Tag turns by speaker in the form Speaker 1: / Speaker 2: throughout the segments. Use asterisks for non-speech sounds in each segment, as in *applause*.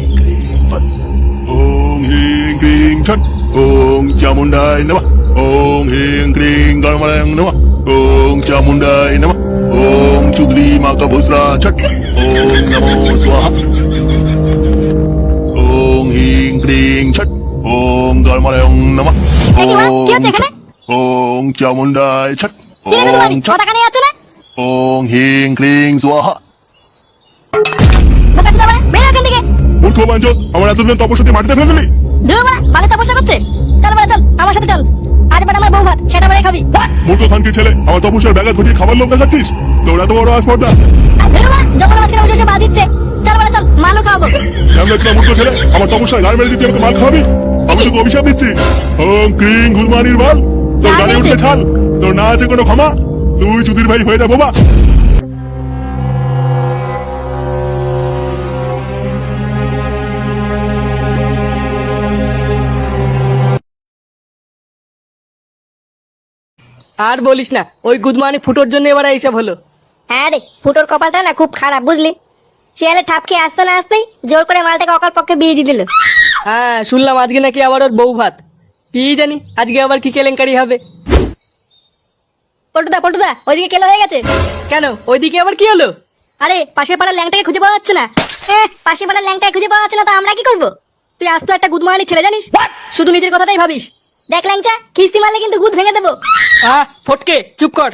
Speaker 1: আওয়াজ
Speaker 2: ওং হিং ক্রিং ছট ওং চামুন্ডায় নমঃ ওং হিং ক্রিং গণমালয়ং নমঃ ওং চামুন্ডায় নমঃ ওং চুদ্রি মাকা ভুসরা ছট ওং নমো স্বাহা ওং হিং ক্রিং ছট ওং গণমালয়ং নমঃ? ওং চামুন্ডায় ছট ওং ছট ওং হিং ক্রিং স্বাহা বাঞ্চত আমার এতদিন তপস্যাতে মাটিতে ফেলে দিলি
Speaker 1: বালে তপস্যা করছে। চল বাড়া চল আমার সাথে চল। আজ বাড়া আমার বউ ভাত সেটা খাবি।
Speaker 2: মূর্খ খানকে ছেলে আমার তপস্যার ব্যাঘাত ঘটিয়ে খাবার দেখাচ্ছিস? তোর বড় আসপর্দা
Speaker 1: মাঝখানে বসে বাদ দিচ্ছে চল বাড়া চল মালও খাওয়াবো।
Speaker 2: শ্যামলাচনা মূর্খ ছেলে আমার তপস্যায় গাড়ি মেরে দিতে আমাকে মাল খাওয়াবি? আমি তোকে অভিশাপ দিচ্ছি। ওম ক্রিং গুলমানির বাল। তোর গাড়ি? উঠলে ছাল তোর না আছে কোনো ক্ষমা। তুই চুদির ভাই হয়ে যা বাবা।
Speaker 3: আর বলিস না ওই গুদমানি ফুটোর জন্য এবার এইসব হলো।
Speaker 1: হ্যাঁ রে ফুটোর কপালটা না খুব খারাপ বুঝলি? শিয়ালে ঠাপ খেয়ে আসতে না আসতেই জোর করে মালটাকে অকাল পক্ষে বিয়ে দিয়ে দিল।
Speaker 3: হ্যাঁ শুনলাম আজকে নাকি আবার ওর বউ ভাত। কি জানি আজকে আবার কি কেলেঙ্কারি হবে।
Speaker 1: পল্টুদা পল্টুদা ওইদিকে কেলো হয়ে গেছে?
Speaker 3: কেন ওইদিকে আবার কি হলো?
Speaker 1: আরে পাশের পাড়ার ল্যাংটাকে খুঁজে পাওয়া যাচ্ছে না। এ, পাশের পাড়ার ল্যাংটাকে খুঁজে পাওয়া যাচ্ছে না তো আমরা কি করব? তুই আজ তো একটা গুদমানি ছেলে জানিস? শুধু নিজের কথাটাই ভাবিস। দেখ ল্যাংচা কিস্তি মারলে কিন্তু গুদ ভেঙে দেবো।
Speaker 3: আহ ফটকে চুপ কর।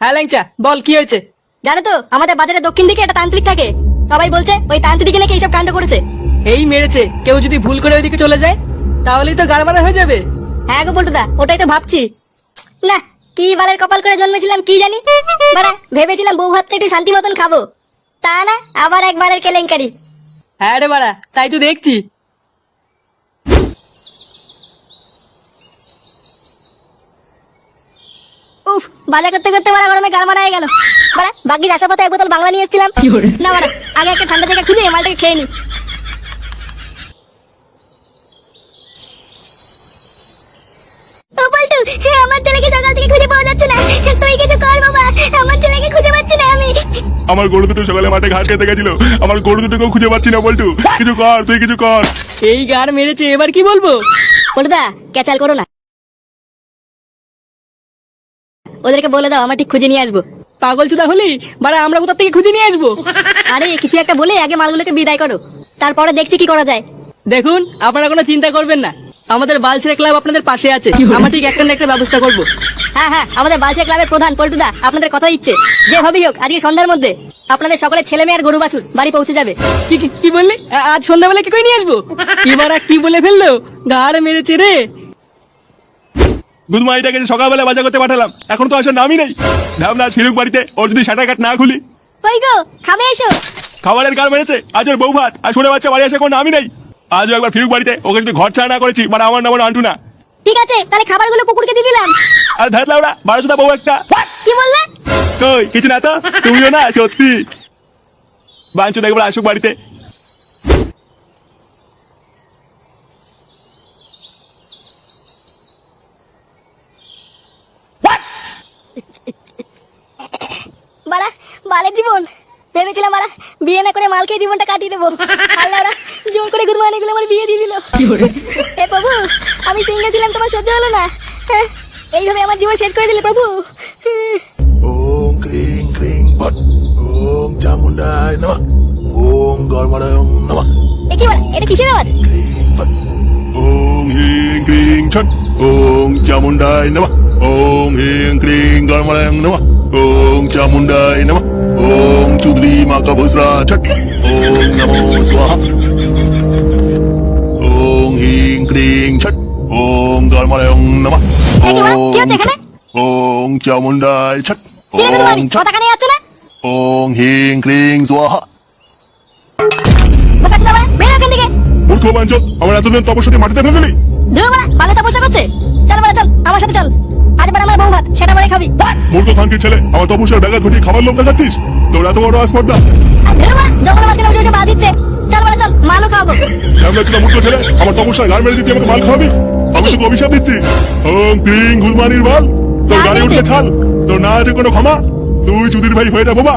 Speaker 3: হ্যাঁ ল্যাংচা বল কি হয়েছে?
Speaker 1: জানো তো আমাদের বাজারে দক্ষিণ দিকে একটা তান্ত্রিক থাকে। সবাই বলছে ওই তান্ত্রিক নাকি এইসব কাণ্ড করেছে।
Speaker 3: এই মেরেছে কেউ যদি ভুল করে ওইদিকে চলে যায় তাহলেই তো গাড়মারা হয়ে যাবে।
Speaker 1: হ্যাঁ গো পল্টুদা ওটাই তো ভাবছি। না কি বালের কপাল করে জন্মেছিলাম কি জানি? বাড়া ভেবেছিলাম বউ ভাতটা একটু শান্তি মতন খাব। তা না আবার এক বালের কেলেঙ্কারি।
Speaker 3: হ্যাঁ রে বাড়া তাই তো দেখছি।
Speaker 1: উফ বাজার করতে করতে বাড়া গরমে গাল মারা গেল। বাড়া বাকি আসার পথে এক বোতল বাংলা নিয়ে এসেছিলাম। না বাড়া আগে একটা ঠান্ডা জায়গা খুঁজে মালটাকে খেয়ে নি। আমার ছেলেকে সকাল থেকে খুঁজে পাওয়া যাচ্ছে না। তুই কিছু কর বাবা আমার ছেলেকে খুঁজে পাচ্ছি না আমি।
Speaker 2: আমার গরু দুটো সকালে মাঠে ঘাস খেতে গেছিল। আমার গরু দুটোকেও খুঁজে পাচ্ছি না বলটু। কিছু কর তুই কিছু কর।
Speaker 3: এই গার মেরেছে এবার কি বলব?
Speaker 1: পল্টুদা ক্যাচাল করো না। ওদেরকে বলে দাও আমার ঠিক খুঁজে নিয়ে আসব।
Speaker 3: পাগল চুদা হলি? বাড়া আমরা কোথা থেকে খুঁজে নিয়ে আসব?
Speaker 1: আরে কিছু একটা বলে আগে মালগুলোকে বিদায় করো। তারপরে দেখছি কি করা যায়।
Speaker 3: দেখুন আপনারা কোনো চিন্তা করবেন না। আমাদের বালছেড়ে ক্লাব আপনাদের পাশে আছে। আমরা ঠিক একটা না একটা ব্যবস্থা করব।
Speaker 1: হ্যাঁ হ্যাঁ আমাদের বালচিয়া ক্লাবের প্রধান পল্টুদা আপনাদের কথা দিচ্ছে। যেভাবেই হোক আজকে সন্ধ্যার মধ্যে আপনাদের সকলের ছেলে মেয়ে আর গরু বাছুর বাড়ি পৌঁছে যাবে।
Speaker 3: কি কি- কি বললি? আজ সন্ধ্যাবেলা কি করে নিয়ে আসব? *laughs* এবার কি বলে ফেলল? গাড় মেরেছে রে।
Speaker 2: গুদমাইটাকে সকালবেলা বাজার করতে পাঠালাম এখন তো আসার নামই নেই। ভাবনা আজ ফিরুক বাড়িতে ওর যদি সাঁটার কাট না খুলি।
Speaker 1: কই গো খাবে এসো।
Speaker 2: খাবারের গাল মেরেছে আজ ওর বউ ভাত আর শুনে বাচ্চা বাড়ি আসে কোনো নামই নেই। আজও একবার ফিরুক বাড়িতে ওকে যদি ঘর ছাড়া না করেছি মানে আমার নাম আন্টু না।
Speaker 1: ঠিক আছে তাহলে খাবারগুলো কুকুরকে দিয়ে দিলাম।
Speaker 2: আর ধার লাউড়া বারোশোটা বউ একটা।
Speaker 1: কি বললে?
Speaker 2: কই কিছু না তো? তুমিও না সত্যি। বাঞ্চ দেখবার আসুক বাড়িতে।
Speaker 1: বাড়া বালের জীবন। ভেবেছিলাম বাড়া বিয়ে না করে মাল খেয়ে জীবনটা কাটিয়ে দেবো। আল্লাহ জোর করে গুড মর্নিং আমার বিয়ে দিয়ে দিল। এ প্রভু আমি সিঙ্গেল ছিলাম তোমার সহ্য হলো না। হ্যাঁ, এইভাবে আমার জীবন শেষ করে দিলে প্রভু।
Speaker 2: ওম ক্রিং ক্রিং পট ওম চামুন্ডায় নমঃ। ওম গর্মণয়ং নমঃ।
Speaker 1: এ কি এটা কিসের আওয়াজ?
Speaker 2: ক্রিং ছট ওম চামুন্ডায় নমঃ ওম হিং ক্রিং গর্মণয়ং নমঃ ওম চামুন্ডায় নমঃ ওম চুদ্রি মাকা ভুসরা ছট ওম নমো স্বাহা ওম হিং ক্রিং ছট ওম গর্মণয়ং নমঃ?
Speaker 1: কি হচ্ছে এখানে?
Speaker 2: ওম চামুন্ডায় ছট
Speaker 1: কানে যাচ্ছে
Speaker 2: ওং হিং ক্রিং স্বাহা আমার এতদিন তপস্যাতে মাটিতে ফেলে দিলি
Speaker 1: তপস্যা করছে। চল বাড়া চল আমার সাথে চল। আজ বাড়া আমার বউ ভাত সেটা খাবি।
Speaker 2: মূর্খ খানকে ছেলে আমার তপস্যার ব্যাঘাত ঘটিয়ে খাবার দেখাচ্ছিস? তোর এত বড় আসপর্দা
Speaker 1: মাঝখানে বসে বসে বাদ দিচ্ছে চল বাড়া চল মালও খাওয়াবো।
Speaker 2: শ্যামলাচনা মূর্খ ছেলে আমার তপস্যায় মেরে দিতে আমাকে মাল খাওয়াবি? আমি তোকে অভিশাপ দিচ্ছি। ওং ক্রিং গুলমানির বাল তোর গাড়ি উঠলে ছাল তোর না আছে কোনো ক্ষমা। তুই চুদির ভাই হয়ে যা বাবা।